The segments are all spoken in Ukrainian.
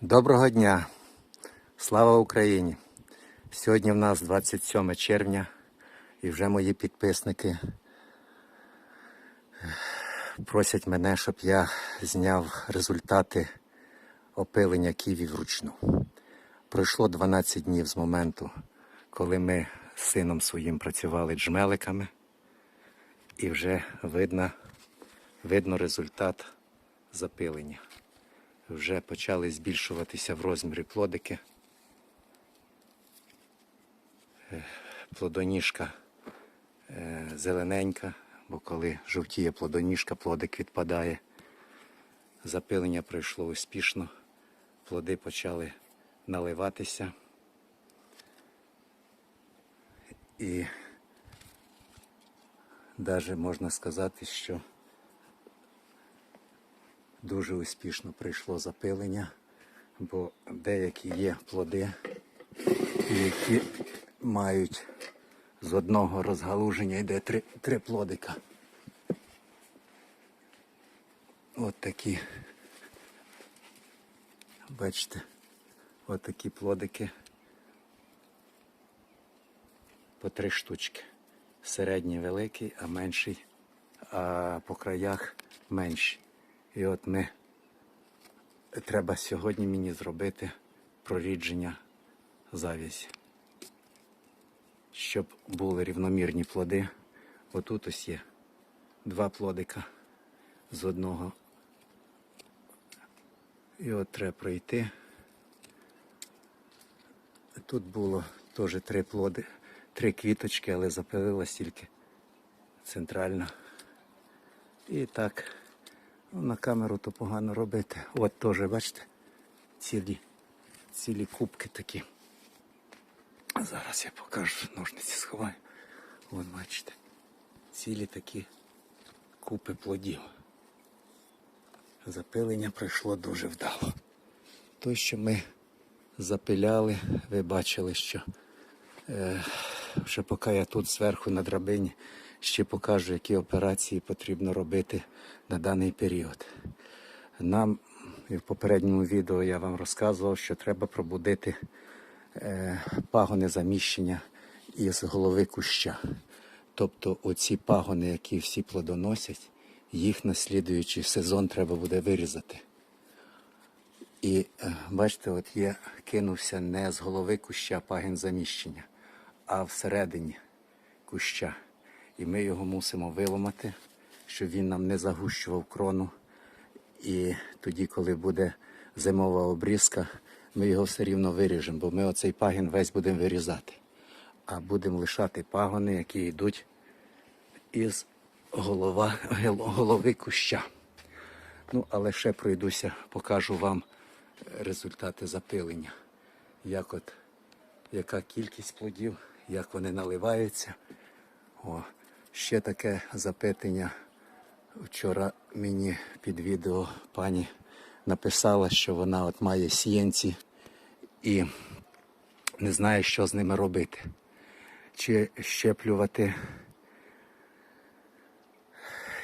Доброго дня! Слава Україні! Сьогодні в нас 27 червня і вже мої підписники просять мене, щоб я зняв результати опилення ківі вручну. Пройшло 12 днів з моменту, коли ми з сином своїм працювали джмеликами, і вже видно, видно результат запилення вже почали збільшуватися в розмірі плодики. Е, Плодоніжка е, зелененька, бо коли жовтіє плодоніжка, плодик відпадає. Запилення пройшло успішно, плоди почали наливатися. І навіть можна сказати, що дуже успішно прийшло запилення, бо деякі є плоди, які мають з одного розгалуження йде три, три плодика. От такі. Бачите, от такі плодики по три штучки. Середній великий, а менший, а по краях менший. І от ми треба сьогодні мені зробити прорідження завязі. Щоб були рівномірні плоди. Отут ось є два плодика з одного. І от треба пройти. Тут було теж три плоди, три квіточки, але запилилась тільки центральна. І так. На камеру то погано робити. От теж, бачите, цілі, цілі кубки такі. Зараз я покажу, ножниці сховаю. От бачите. Цілі такі купи плодів. Запилення пройшло дуже вдало. То, що ми запиляли, ви бачили, що е, ще поки я тут зверху на драбині ще покажу, які операції потрібно робити на даний період. Нам в попередньому відео я вам розказував, що треба пробудити е, пагони заміщення із голови куща. Тобто оці пагони, які всі плодоносять, їх на слідуючий сезон треба буде вирізати. І е, бачите, от я кинувся не з голови куща пагін заміщення, а всередині куща. І ми його мусимо виламати, щоб він нам не загущував крону. І тоді, коли буде зимова обрізка, ми його все рівно виріжемо, бо ми оцей пагін весь будемо вирізати. А будемо лишати пагони, які йдуть із голова, голови куща. Ну, але ще пройдуся, покажу вам результати запилення. Як от, яка кількість плодів, як вони наливаються. О, ще таке запитання. Вчора мені під відео пані написала, що вона от має сіянці і не знає, що з ними робити. Чи щеплювати,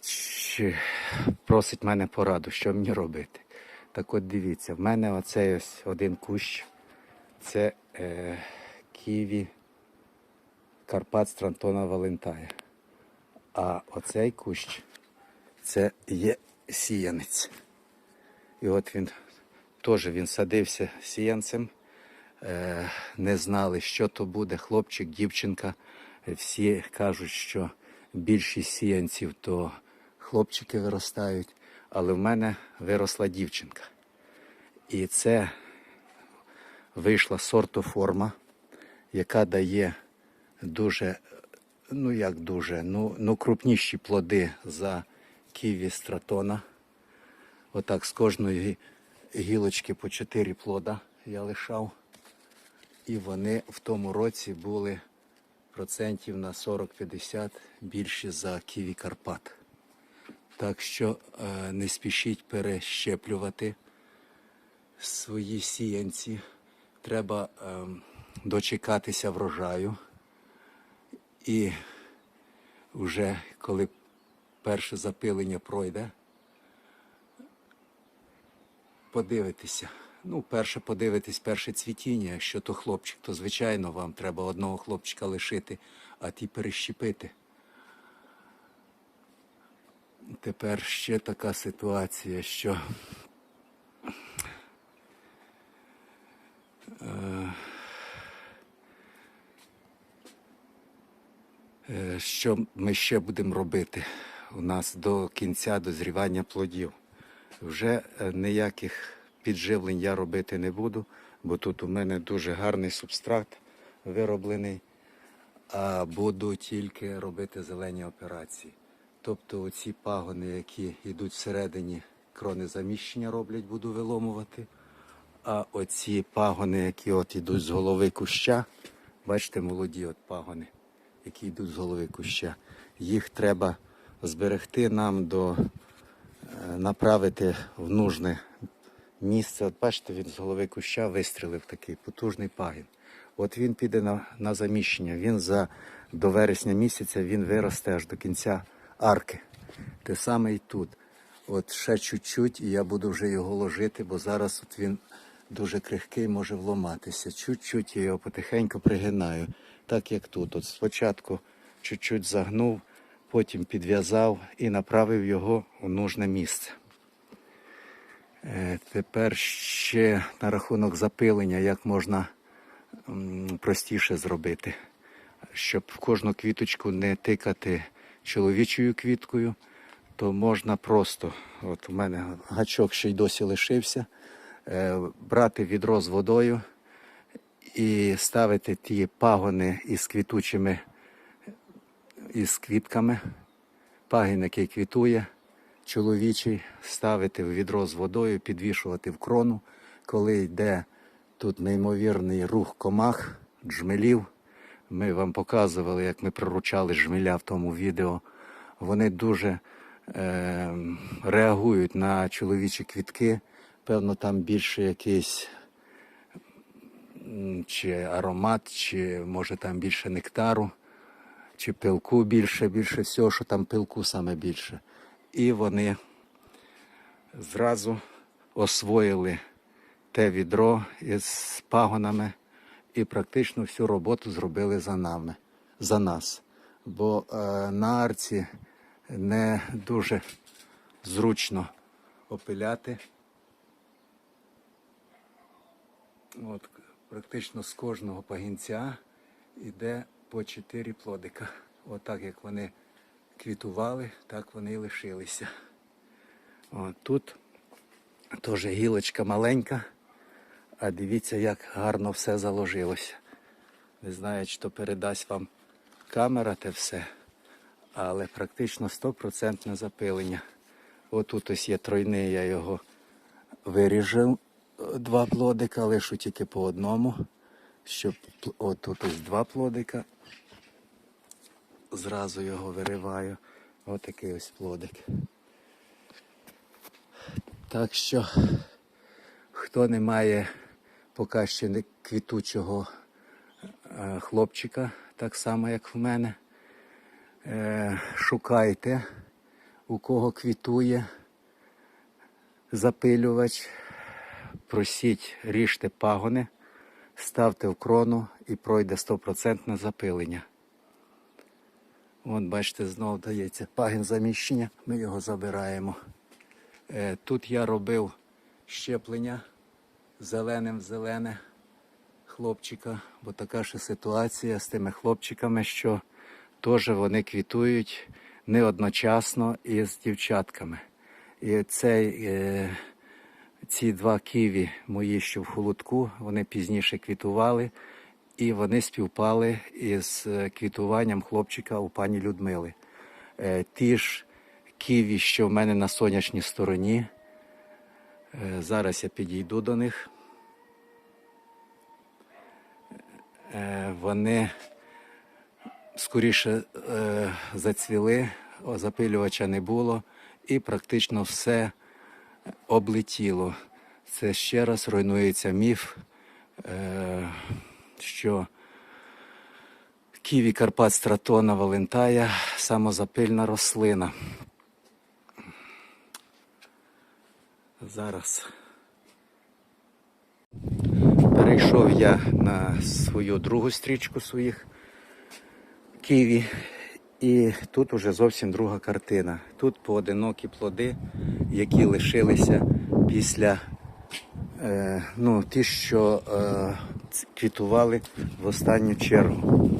чи просить мене пораду, що мені робити. Так от дивіться, в мене оцей ось один кущ. Це е, Ківі Карпат Страntона Валентая. А оцей кущ це є сіянець. І от він теж він садився сіянцем. Е, не знали, що то буде, хлопчик, дівчинка. Всі кажуть, що більшість сіянців то хлопчики виростають, але в мене виросла дівчинка. І це вийшла сортоформа, яка дає дуже, ну як дуже, ну, ну крупніші плоди за ківі стратона. Отак з кожної гілочки по 4 плода я лишав. І вони в тому році були процентів на 40-50 більші за ківі Карпат. Так що е, не спішіть перещеплювати свої сіянці. Треба е, дочекатися врожаю. І вже коли перше запилення пройде, подивитися, Ну, перше подивитись, перше цвітіння. Якщо то хлопчик, то звичайно вам треба одного хлопчика лишити, а ті перещепити. Тепер ще така ситуація, що Е, Що ми ще будемо робити у нас до кінця дозрівання плодів? Вже е, ніяких підживлень я робити не буду, бо тут у мене дуже гарний субстрат вироблений, а буду тільки робити зелені операції. Тобто оці пагони, які йдуть всередині крони заміщення роблять, буду виломувати. А оці пагони, які от йдуть з голови куща, бачите, молоді от пагони, які йдуть з голови куща, їх треба зберегти нам до е, направити в нужне місце. От бачите, він з голови куща вистрілив такий потужний пагін. От він піде на, на заміщення. Він за до вересня місяця він виросте аж до кінця арки. Те саме і тут. От ще чуть-чуть, і я буду вже його ложити, бо зараз от він дуже крихкий, може вломатися. Чуть-чуть я його потихеньку пригинаю, так як тут. От спочатку чуть-чуть загнув, потім підв'язав і направив його у нужне місце. Е, Тепер ще на рахунок запилення, як можна простіше зробити, щоб в кожну квіточку не тикати чоловічою квіткою, то можна просто, от у мене гачок ще й досі лишився, е, брати відро з водою і ставити ті пагони із квітучими, із квітками, пагін, який квітує, чоловічий, ставити в відро з водою, підвішувати в крону, коли йде тут неймовірний рух комах, джмелів. Ми вам показували, як ми приручали жмеля в тому відео. Вони дуже е, реагують на чоловічі квітки. Певно, там більше якийсь чи аромат, чи може там більше нектару, чи пилку більше, більше всього, що там пилку саме більше. І вони зразу освоїли те відро із пагонами і практично всю роботу зробили за нами, за нас. Бо е, на арці не дуже зручно опиляти. От, практично з кожного пагінця йде по 4 плодика. Отак як вони квітували, так вони і лишилися. От, тут теж гілочка маленька, а дивіться, як гарно все заложилося. Не знаю, чи то передасть вам камера те все, але практично стопроцентне запилення. Отут ось є тройний, я його виріжав е, два плодика, лишу тільки по одному. Щоб отут ось два плодика. Зразу його вириваю. Отакий ось плодик. Так що, хто не має поки ще квітучого е, хлопчика, так само, як в мене, е, шукайте, у кого квітує запилювач, просіть, ріжте пагони, ставте в крону і пройде стопроцентне запилення. От бачите, знову дається пагін заміщення, ми його забираємо. Е, Тут я робив щеплення зеленим зелене хлопчика, бо така ж ситуація з тими хлопчиками, що теж вони квітують не одночасно із дівчатками. І цей, е, ці два ківі мої, що в холодку, вони пізніше квітували, і вони співпали із е, квітуванням хлопчика у пані Людмили. Е, ті ж ківі, що в мене на сонячній стороні. Е, Зараз я підійду до них. Вони скоріше зацвіли, запилювача не було, і практично все облетіло. Це ще раз руйнується міф, е, що ківі Карпат Стратона Валентая самозапильна рослина. Зараз перейшов я на свою другу стрічку своїх ківі. І тут уже зовсім друга картина. Тут поодинокі плоди, які лишилися після е, ну, ті, що е, квітували в останню чергу.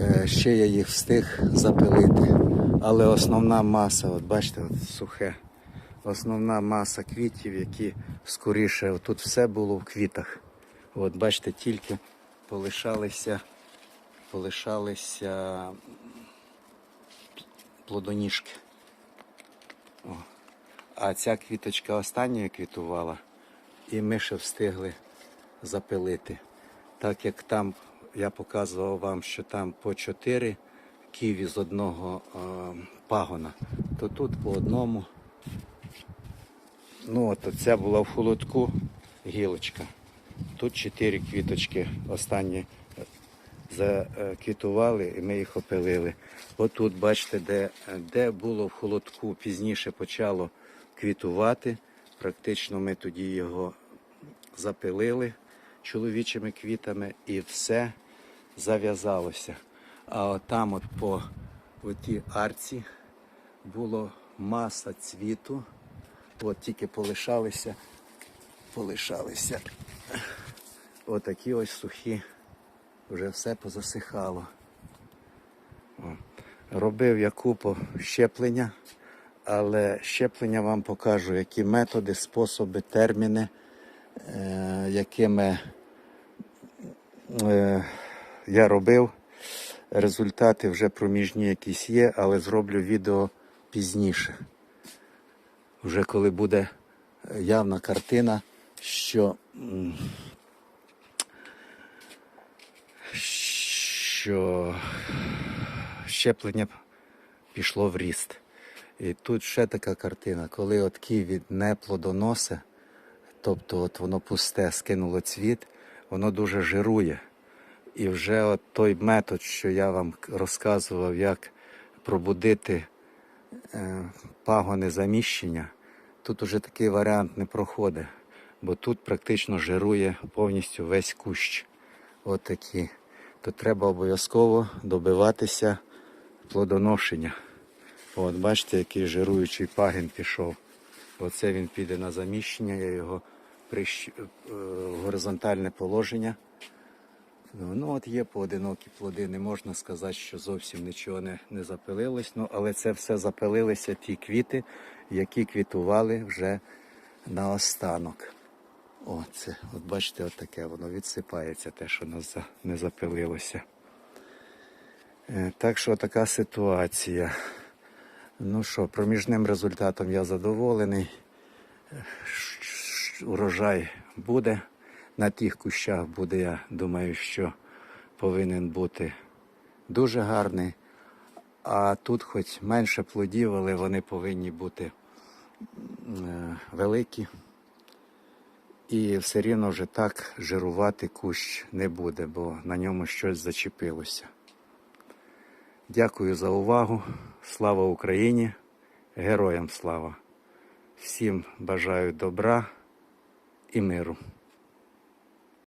Е, ще я їх встиг запилити. Але основна маса, от бачите, от сухе, основна маса квітів, які скоріше, тут все було в квітах. От бачите, тільки полишалися, полишалися плодоніжки. О. А ця квіточка останньою квітувала, і ми ще встигли запилити. Так як там я показував вам, що там по чотири ківі з одного е, пагона, то тут по одному. Ну от ця була в холодку гілочка. Тут чотири квіточки останні заквітували і ми їх опилили. Отут, бачите, де, де було в холодку, пізніше почало квітувати. Практично ми тоді його запилили чоловічими квітами і все зав'язалося. А от там от по тій арці було маса цвіту. От тільки полишалися, полишалися. Отакі ось сухі, вже все позасихало. О. Робив я купу щеплення, але щеплення вам покажу, які методи, способи, терміни, е, якими е, я робив. Результати вже проміжні якісь є, але зроблю відео пізніше. Вже коли буде явна картина, що, що щеплення пішло в ріст. І тут ще така картина, коли от ківі не тобто от воно пусте, скинуло цвіт, воно дуже жирує. І вже от той метод, що я вам розказував, як пробудити е, пагони заміщення, тут уже такий варіант не проходить, бо тут практично жирує повністю весь кущ. От такі. То треба обов'язково добиватися плодоношення. От бачите, який жируючий пагін пішов. Оце він піде на заміщення, я його прищ... е, горизонтальне положення. Ну от є поодинокі плоди, не можна сказати, що зовсім нічого не, не запилилось, ну, але це все запилилися ті квіти, які квітували вже наостанок. О, це, от бачите, от таке воно відсипається, те, що нас не запилилося. Е, Так що така ситуація. Ну що, проміжним результатом я задоволений. Е, Урожай буде. На тих кущах буде, я думаю, що повинен бути дуже гарний. А тут хоч менше плодів, але вони повинні бути е, великі. І все рівно вже так жирувати кущ не буде, бо на ньому щось зачепилося. Дякую за увагу. Слава Україні! Героям слава! Всім бажаю добра і миру.